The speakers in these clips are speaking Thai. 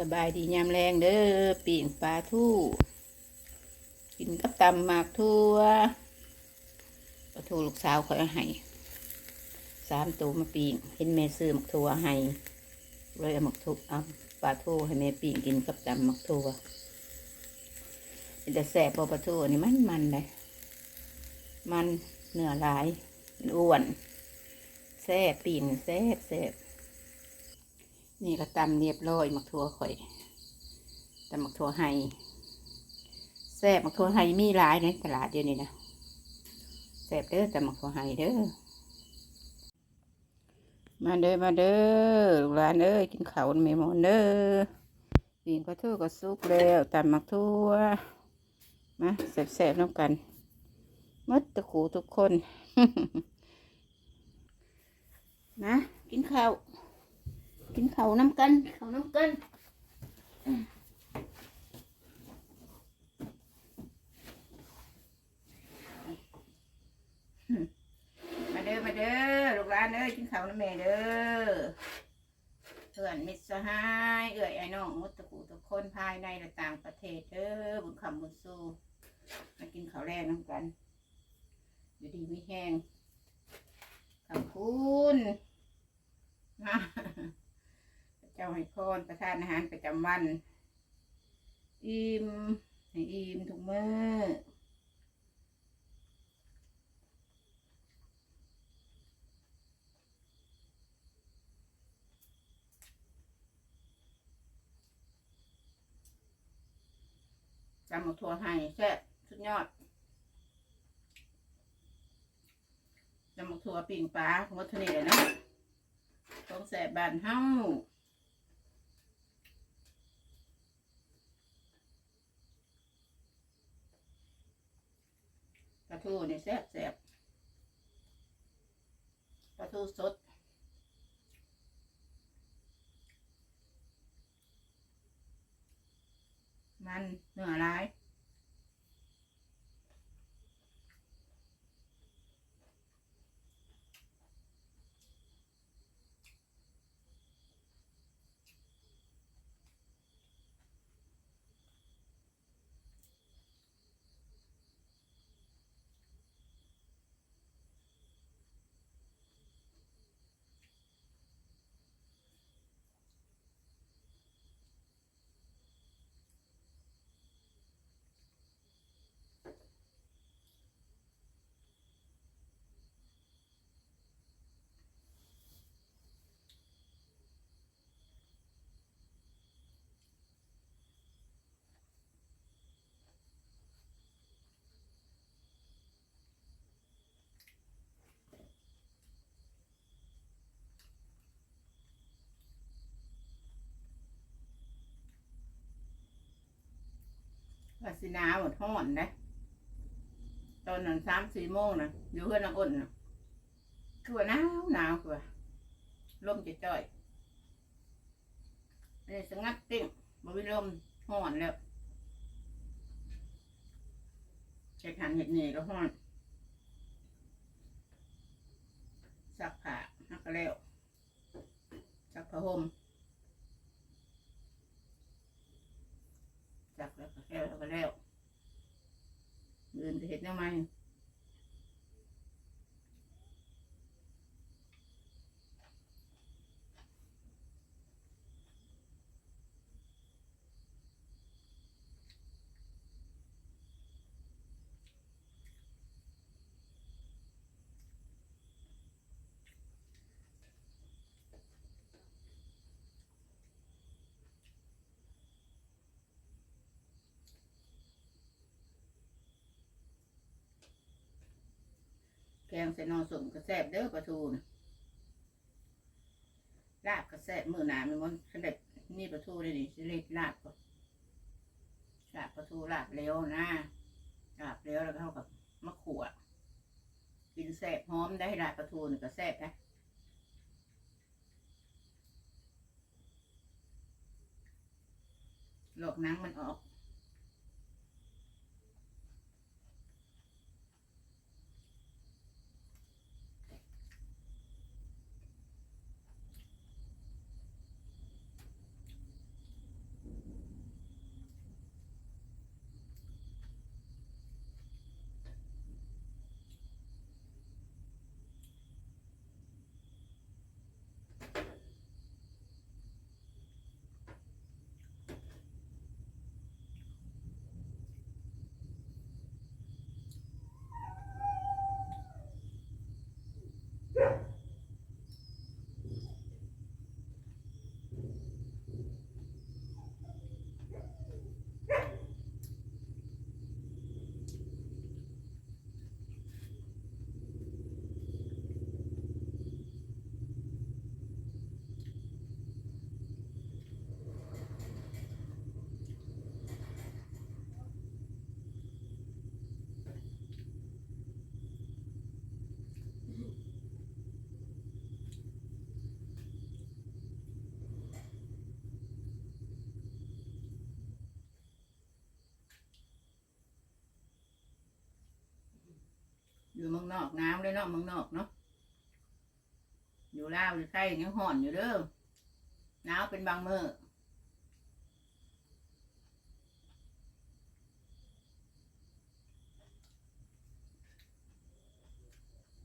สบายดียามแรงเด้อปิ่งปลาทู่ กินกับตำหมากทั่วปลาทูลูกสาวคอยเอาให้สามตัวมาปิ่งเห็นแม่ซื้อหมักทั่วให้เลยเอาหมักทั่วเอาปลาทูให้แม่ปิ่งกินกับตำหมักทั่วแต่แสบบ่ปลาทูนี่มันมันเลยมันเนื้อหลายอ้วนแซ่บปิ่งแซ่บแซ่บ นี่ก็ตำเรียบร้อยหมักถั่วข่อยตำหมักถั่วไห้แซ่บหมักถั่วไห้มีหลายในตลาดเดียวนี้นะแซ่บเด้อตำหมักถั่วไห้เด้อมาเด้อมาเด้อลูกหลานเอ้ยกินข้าวเมมอนเด้อปีนก็ทั่วก็สุกแล้วตำหมักถั่วมาแซ่บๆน้ำกันหมดตะขูทุกคน นะ กินข้าว กินเขาวน้ำกันเขาวน้ำกันมาเด้อมาเด้อลูกหลานเด้อกินข้าวน้ำแม่เด้อเพื่อนมิตรสหายเอื่อยไอ้น้องมุตตะกูทุกคนภายในและต่างประเทศเด้อบุญคำบุญสู้มากินข้าวแรกน้ำกัน อยู่ดีไม่แห้งขอบคุณนะเจ้าให้พรประทานอาหารประจำวัน อิ่มให้อิ่มทุกมื้อจำหมกถั่วให้แซ่บสุดยอดจำหมกถั่วปิ่งปลาของวัตถุนิเลยนะต้องแซ่บบานเฮ้า ลาทูนี่แซ่บแซ่บปลาทูสดมันเนื้อร้าย วาสินาหมดห้อนนะตอนนั้นสามสี่โมงนะอยู่เพื่อนองอ้นนะคือว่าหนาวหนาวคือว่าลมจะจ่อยๆนี่สงัดติ้งบวิลมห้อนแล้วเช็ดหันเห็ดนี่ก็ห้อนซักผ้านักแล้วซักผ้าห่ม จับแล้วก็แล้วแล้วก็แล้วเดินไปเห็ดแนวไห งใส่นอสมกระแซบเด้อปลาทูนะลาบกระแซบมือหนามันมันขนาดนี่ปลาทูเลยนี่สิเล็กลาบก่อนลาบปลาทูลาบเร็วนะลาบเร็วแล้วก็เท่ากับมะขวดกินแซบหอมได้ลาบปลาทูนี่ก็แซบนะหลอกนังมันออก อยู่เมืองนอกน้ำเลยเนาะเมืองนอกเนาะอยู่ลาวอยู่ไทยยังห่อนอยู่เด้อหนาวเป็นบางมื้อ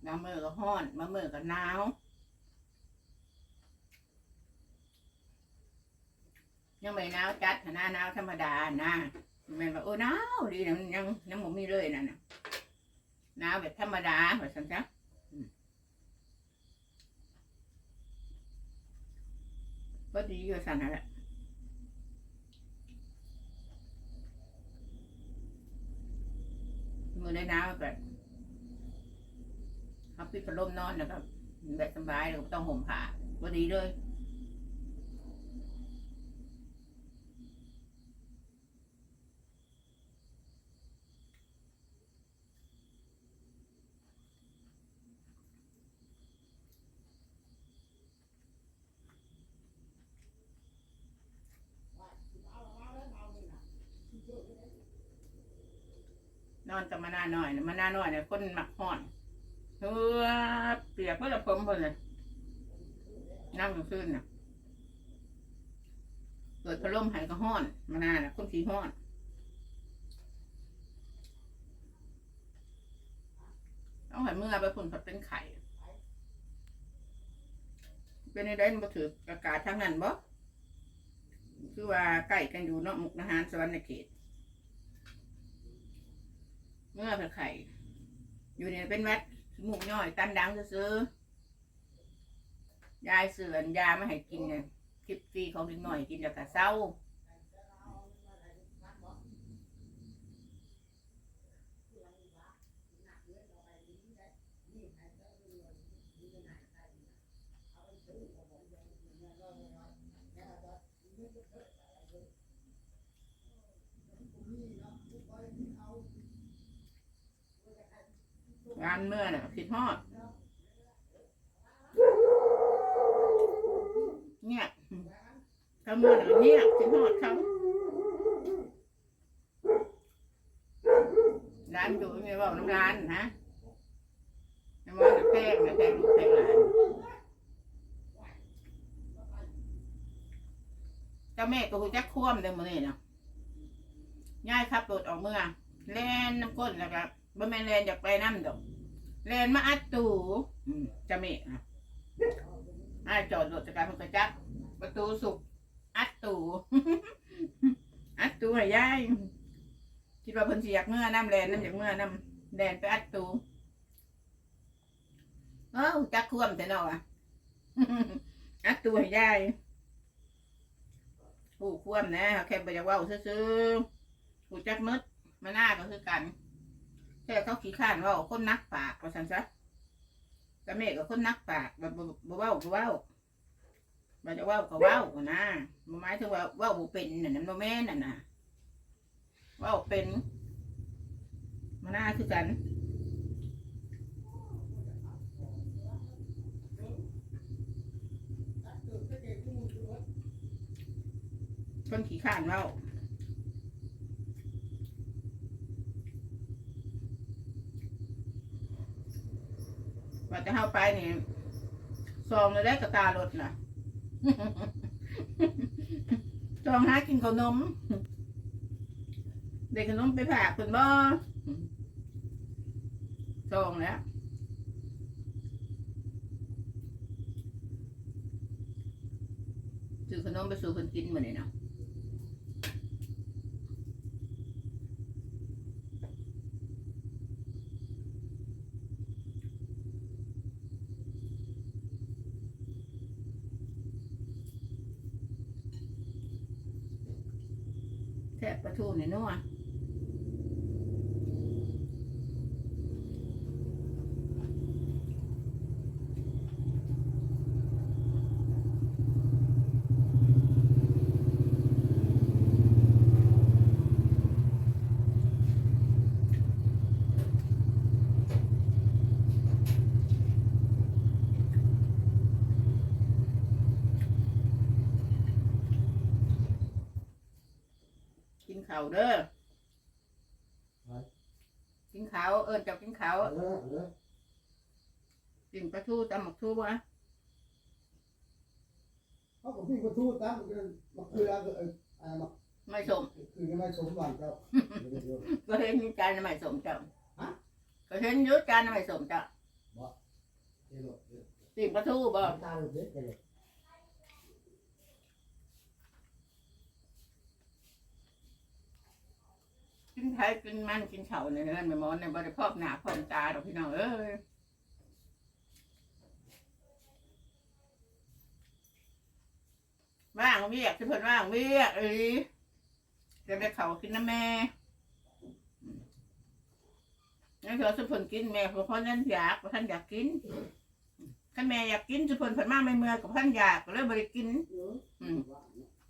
บางมื้อก็ห่อนบางมื้อก็หนาวยังไม่หนาวจัดหน้าหนาวธรรมดานะแม่นว่าโอ้หนาวดีนะยังยังบ่มีเลยนั่นน่ะ หนาวแบบธรรมดาแบบสันจ้ะอืมก็ดีอยู่สันนั่นแหละมือได้หนาวแบบเขาปิดพัดลมนอนนะครับแบบสบายเลยบ่ต้องห่มผ้าก็ดีเลย นอนกับมานาหน่อยนะมานาหน่อยเนี่ยคนหมักห่อนเฮือเปียกเพื่อผมเพิ่นเลยนั่งอยู่ขึ้นน่ะเกิดพัดลมหายก็ห้อน มานาน่ะคนขี้ห้อนต้องให้เมื่อไปพุ่นผัดเป็นไข่เป็นในได้มาถืออากาศทางนั้นบ่คือว่าใกล้กันอยู่เนาะมุกนาหารสวรรค์เขต เมื่อเป็นไข่ อยู่เนี่ยเป็นวัดหมูกย่อยตันดังซื้อยายเสือนยามาให้กินเนี่ยคลิปฟรีของเด็กหน่อยกินแล้วก็เศร้า งานเมื่อน่ะคิดฮอด เนี่ยเขาเมื่อน่ะเนี่ยคิดฮอดเขาร้านอยู่ไงบอกน้ำร้านนะน้ำมันแพงนะแพงลูกแพงหลานเจ้าแม่ก็หูจักคว่ำเดิมมาเลยเนาะง่ายครับรถออกเมื่อแล่นน้ำก้นแล้วก็บ่แม่นแล่นอยากไปน้ำดอก แลนมาอัดตูอืมจะเมะนะอ้ายจอดรถจักรยานมันก็จัก ประตูสุก อัดตู อัดตูให้ยายคิดว่าเพิ่นสิอยากเมื่อน้ำแลนน้ำอยากเมื่อน้ำแลนไปอัดตูเอ้าจักควมแต่เนาะอะ อัดตูให้ยายผู้ควมนะแค่ไปจะว่าซื่อๆผู้จักมืดมาหน้าก็คือกัน แต่เขาขี้ข้านว่าคนนักปากว่าสันซะกระเมฆกับคนนักปากบ่บ่บ่เว้าบ่เว้าบ่จะเว้าก็เว้านะบ่หมายถึงว่าเว้าบ่เป็นน่ะนั่นบ่แม่นน่ะนะเว้าเป็นมาหน้าคือกันคนขี้ข้านเว้า ว่าจะเข้าไปนี่ซองเลยได้กระตารถนะซองหากินขนม เด็กขนมไปผ่ากคนบ่ซองแล้วซื้อขนมไปสู่คนกินมาเนี่ยเนาะ แทบปลาทูเนี่ยนัว ข้าวเด้อกินขาวเอิญจับกินขาวเออเออกินปลาทูตำหมักทูบ่ะเขาก็พี่ก็ทูดตามกันมะเขือก็เอออ่ามาไม่สมคือยังไม่สมหวังเจ้าก็เห็นอยู่จานไม่สมเจ้าฮะก็เห็นอยู่จานไม่สมเจ้าเดี๋ยวเดี๋ยวกินปลาทูบ่ ตาเด็กกันเลย กิน ไทยกินมันกินเฉาเนี่ยนั่นไม่มอนเนี่ยบริพอกหนาพอกตาดอกพี่น้องเอ้ยว่างเวียกที่เพิ่นว่างเวียกเอ้ยจะไปเขากินน้ำแม่อืมงั้นเถอะสุพนกินแม่เพราะพ่อนั่นอยากเพราะท่านอยากกินถ้าแม่อยากกินสุพนเพิ่นมาไม่เมื่อกับท่านอยากก็เลยบริกิน อืม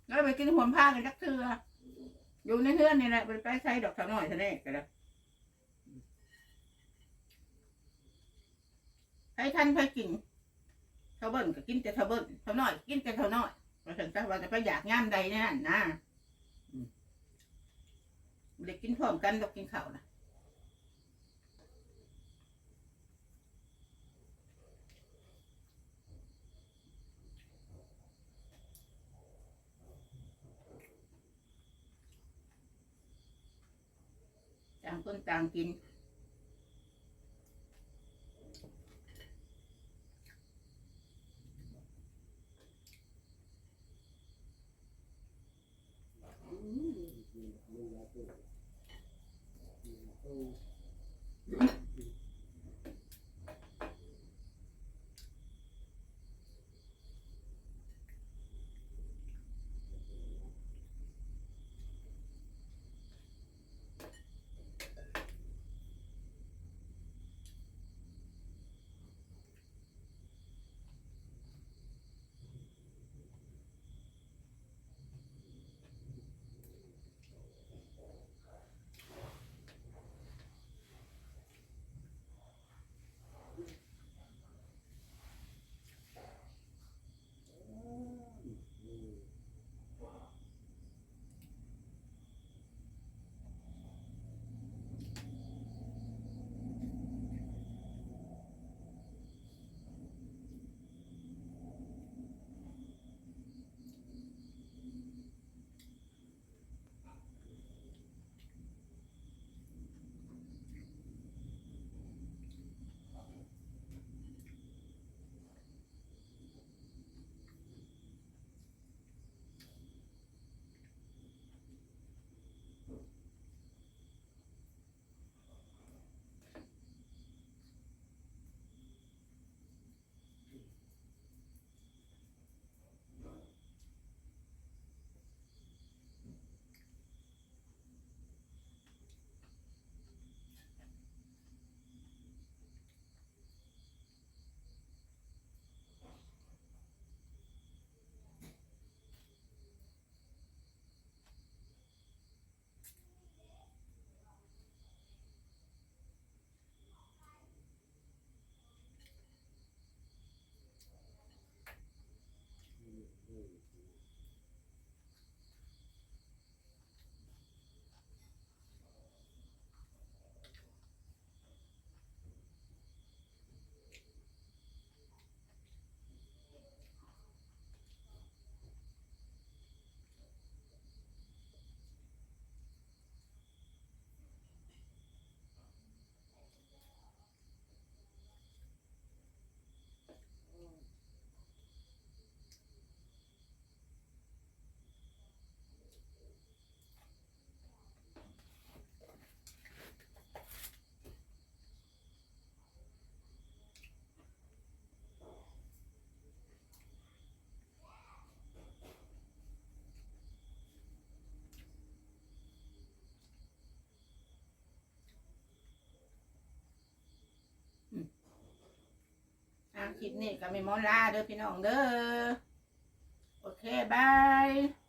แล้วไปกินหัวผ้ากันจักเทือ อยู่ในเฮือนนี่แหละไปไปใช้ดอกเท่าน้อยเท่านี้ก็แล้วให้ท่านไปกินเท่าเบิ้ลก็กินแต่เท่าเบิ้ลเท่าน้อยกินแต่เท่าน้อยเราถึงจะว่าจะไปอยากงามใดนั่นนะเด็กินพร้อมกันดอกกินข้าวนะ ต่างคนต่างกิน คลิปนี้ก็ไม่มอลาเด้อพี่น้องเด้อ โอเคบาย